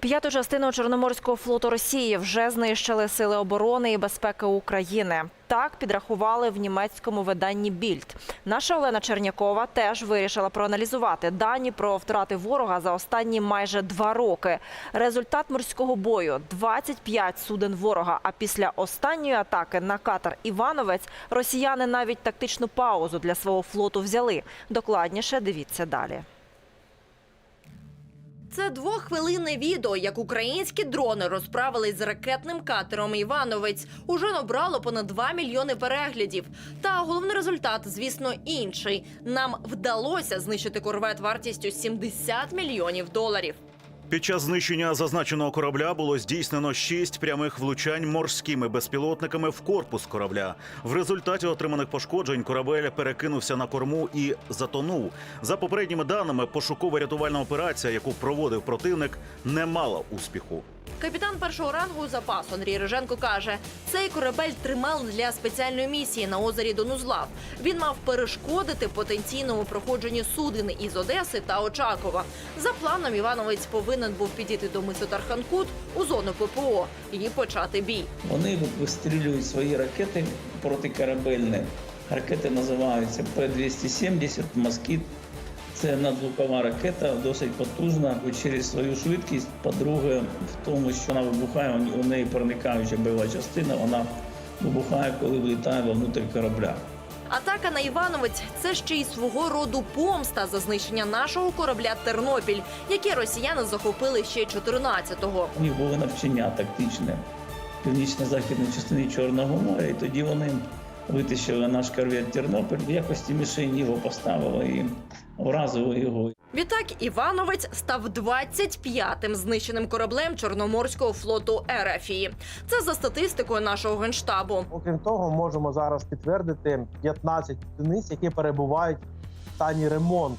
П'яту частину Чорноморського флоту Росії вже знищили сили оборони і безпеки України. Так підрахували в німецькому виданні Більд. Наша Олена Чернякова теж вирішила проаналізувати дані про втрати ворога за останні майже два роки. Результат морського бою 25 суден ворога. А після останньої атаки на катер Івановець росіяни навіть тактичну паузу для свого флоту взяли. Докладніше дивіться далі. Це двоххвилинне відео, як українські дрони розправились з ракетним катером Івановець. Уже набрало понад 2 мільйони переглядів. Та головний результат, звісно, інший. Нам вдалося знищити корвет вартістю 70 мільйонів доларів. Під час знищення зазначеного корабля було здійснено шість прямих влучань морськими безпілотниками в корпус корабля. В результаті отриманих пошкоджень корабель перекинувся на корму і затонув. За попередніми даними, пошуково-рятувальна операція, яку проводив противник, не мала успіху. Капітан першого рангу запасу Андрій Риженко каже, цей корабель тримали для спеціальної місії на озері Донузлав. Він мав перешкодити потенційному проходженню суден із Одеси та Очакова. За планом Івановець повинен був підійти до мису Тарханкут у зону ППО і почати бій. Вони вистрілюють свої ракети протикорабельні. Ракети називаються П-270 «Москіт». Це надзвукова ракета, досить потужна через свою швидкість. По-друге, в тому, що вона вибухає, у неї проникаюча бойова частина, вона вибухає, коли влітає вовнутрь корабля. Атака на Івановець це ще й свого роду помста за знищення нашого корабля Тернопіль, яке росіяни захопили ще 14-го. У них було навчання тактичне північно-західній частині Чорного моря, і тоді вони витащили наш корвет Тернопіль в якості мішені його поставили і вразили його. Відтак Івановець став 25-тим знищеним кораблем Чорноморського флоту Ерефії. Це за статистикою нашого генштабу. Окрім того, можемо зараз підтвердити 15 одиниць, які перебувають в стані ремонту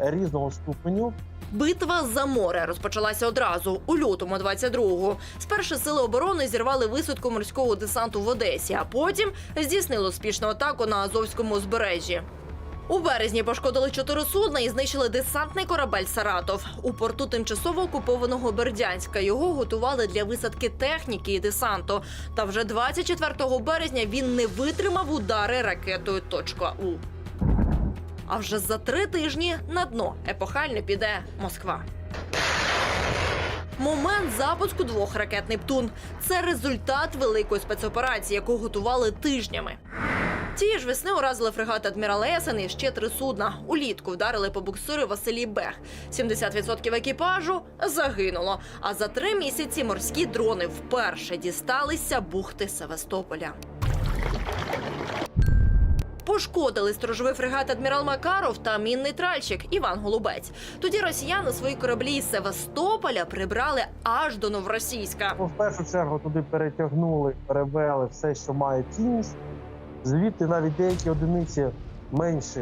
різного ступеню. Битва за море розпочалася одразу у лютому 22-го. Спершу сили оборони зірвали висадку морського десанту в Одесі, а потім здійснили успішну атаку на Азовському узбережжі. У березні пошкодили чотири судна і знищили десантний корабель Саратов у порту тимчасово окупованого Бердянська. Його готували для висадки техніки і десанту. Та вже 24 березня він не витримав удари ракетою «У». А вже за три тижні на дно епохально піде Москва. Момент запуску двох ракет Нептун це результат великої спецоперації, яку готували тижнями. Тієї ж весни уразили фрегат Адмірал Есен і ще три судна. Улітку вдарили по буксиру Василій Бех. 70% екіпажу загинуло. А за три місяці морські дрони вперше дісталися бухти Севастополя. Пошкодили сторожовий фрегат Адмірал Макаров та мінний тральщик Іван Голубець. Тоді росіяни свої кораблі із Севастополя прибрали аж до Новоросійська. Ну, в першу чергу туди перетягнули, перевели все, що має цінність. Звідти навіть деякі одиниці менші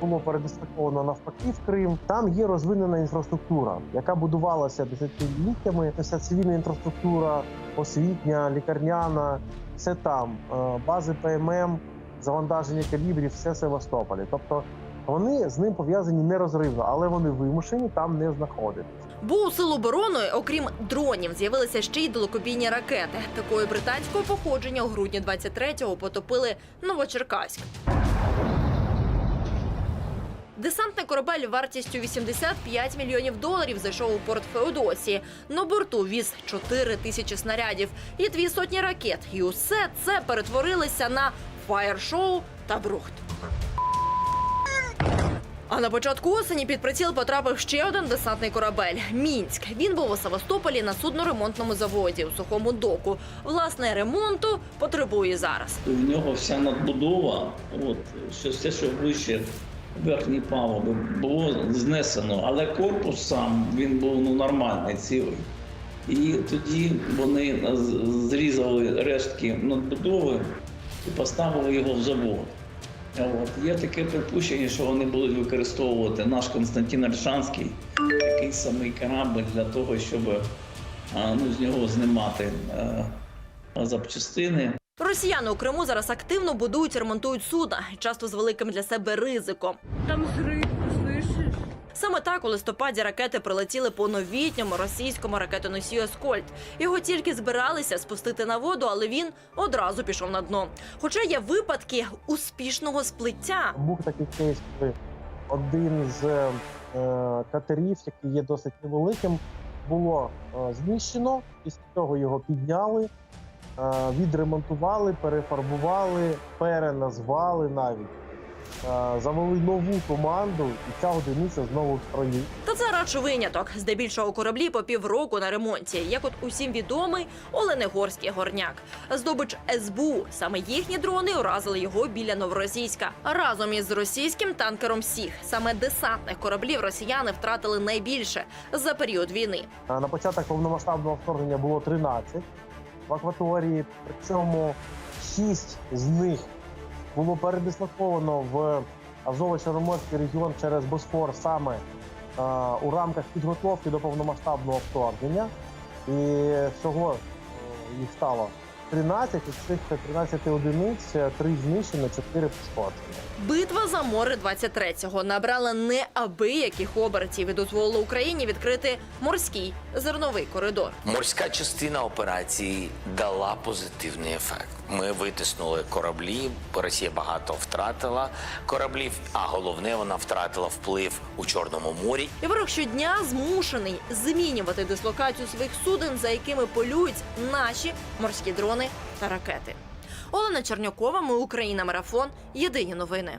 було передислоковано навпаки в Крим. Там є розвинена інфраструктура, яка будувалася десятиліттями. Вся цивільна інфраструктура, освітня, лікарняна, все там. Е, Бази ПММ, завантаження калібрів, все Севастополі. Тобто вони з ним пов'язані нерозривно, але вони вимушені там не знаходитися. Бо у сил оборони, окрім дронів, з'явилися ще й далекобійні ракети. Такої британського походження у грудні 23-го потопили Новочеркаськ. Десантний корабель вартістю 85 мільйонів доларів зайшов у порт Феодосії. На борту віз 4 тисячі снарядів і дві сотні ракет. І усе це перетворилося на фаєр-шоу та брухт. А на початку осені під приціл потрапив ще один десантний корабель Мінськ. Він був у Севастополі на судноремонтному заводі у сухому доку. Власне, ремонту потребує зараз. У нього вся надбудова, от що все, що вище верхньої палуби, було знесено, але корпус сам він був ну нормальний, цілий. І тоді вони зрізали рештки надбудови і поставили його в завод. От. Є таке припущення, що вони будуть використовувати наш Константин Аршанський, такий самий корабль для того, щоб ну, з нього знімати а, запчастини. Росіяни у Криму зараз активно будують ремонтують судна, часто з великим для себе ризиком. Там слышишь? Саме так у листопаді ракети прилетіли по новітньому російському ракетоносію «Аскольд». Його тільки збиралися спустити на воду, але він одразу пішов на дно. Хоча є випадки успішного сплиття. Був такий кейс, коли один з е, катерів, який є досить невеликим, було е, знищено. Після цього його підняли, е, відремонтували, перефарбували, переназвали навіть. Е, завели нову команду, і ця одиниця знову в. Та це радше виняток. Здебільшого кораблі по півроку на ремонті. Як от усім відомий Оленегорський горняк. Здобич СБУ. Саме їхні дрони уразили його біля новоросійська. Разом із російським танкером Сіг. Саме десантних кораблів росіяни втратили найбільше за період війни. Е, На початок повномасштабного вторгнення було 13 в акваторії, причому 6 з них було передислоковано в Азово-Чорноморський регіон через Босфор саме е, у рамках підготовки до повномасштабного вторгнення. І всього е, їх стало 13, із цих 13 одиниць 3 знищено, 4 пошкоджені. Битва за море 23-го набрала неабияких обертів і дозволила Україні відкрити морський зерновий коридор. Морська частина операції дала позитивний ефект. Ми витиснули кораблі. Росія багато втратила кораблів, а головне, вона втратила вплив у Чорному морі. І ворог щодня змушений змінювати дислокацію своїх суден, за якими полюють наші морські дрони та ракети. Олена Чернякова, ми Україна Марафон. Єдині новини.